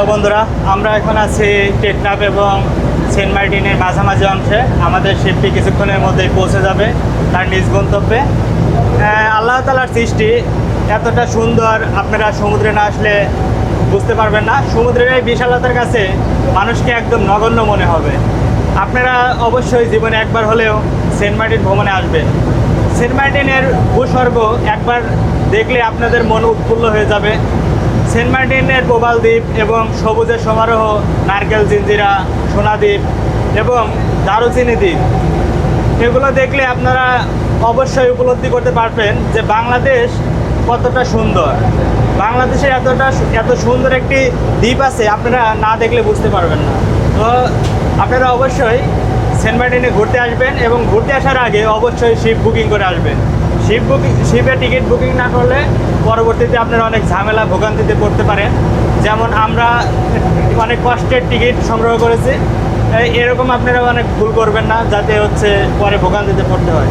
Hello বন্ধুরা, আমরা এখন আছি টেকনাফ এবং সেন্ট মার্টিনের মাঝামাঝি অংশে। আমাদের শিপটি কিছুক্ষণের মধ্যেই পৌঁছে যাবে তার নিজ গন্তব্যে। আল্লাহ তালার সৃষ্টি এতটা সুন্দর, আপনারা সমুদ্রে না আসলে বুঝতে পারবেন না। সমুদ্রের এই বিশালতার কাছে মানুষকে একদম নগণ্য মনে হবে। আপনারা অবশ্যই জীবনে একবার হলেও সেন্ট মার্টিন ভ্রমণে আসবেন। সেন্ট মার্টিনের ভূস্বর্গ একবার দেখলে আপনাদের মন উৎফুল্ল হয়ে যাবে। সেন্ট মার্টিনের প্রবাল দ্বীপ এবং সবুজের সমারোহ, নারকেল, জিঞ্জিরা সোনাদ্বীপ এবং দারুচিনি দ্বীপ। এগুলো দেখলে আপনারা অবশ্যই উপলব্ধি করতে পারবেন যে বাংলাদেশ কতটা সুন্দর। বাংলাদেশে এতটা এত সুন্দর একটি দ্বীপ আছে, আপনারা না দেখলে বুঝতে পারবেন না। তো আপনারা অবশ্যই সেন্ট মার্টিনে ঘুরতে আসবেন এবং ঘুরতে আসার আগে অবশ্যই শিপ বুকিং করে আসবেন। শিপ বুকিং শিপে টিকিট বুকিং না করলে পরবর্তীতে আপনারা অনেক ঝামেলা, ভোগান্তিতে পড়তে পারেন। যেমন আমরা অনেক কষ্টের টিকিট সংগ্রহ করেছি। এরকম আপনারা অনেক ভুল করবেন না, যাতে হচ্ছে পরে ভোগান্তিতে পড়তে হয়।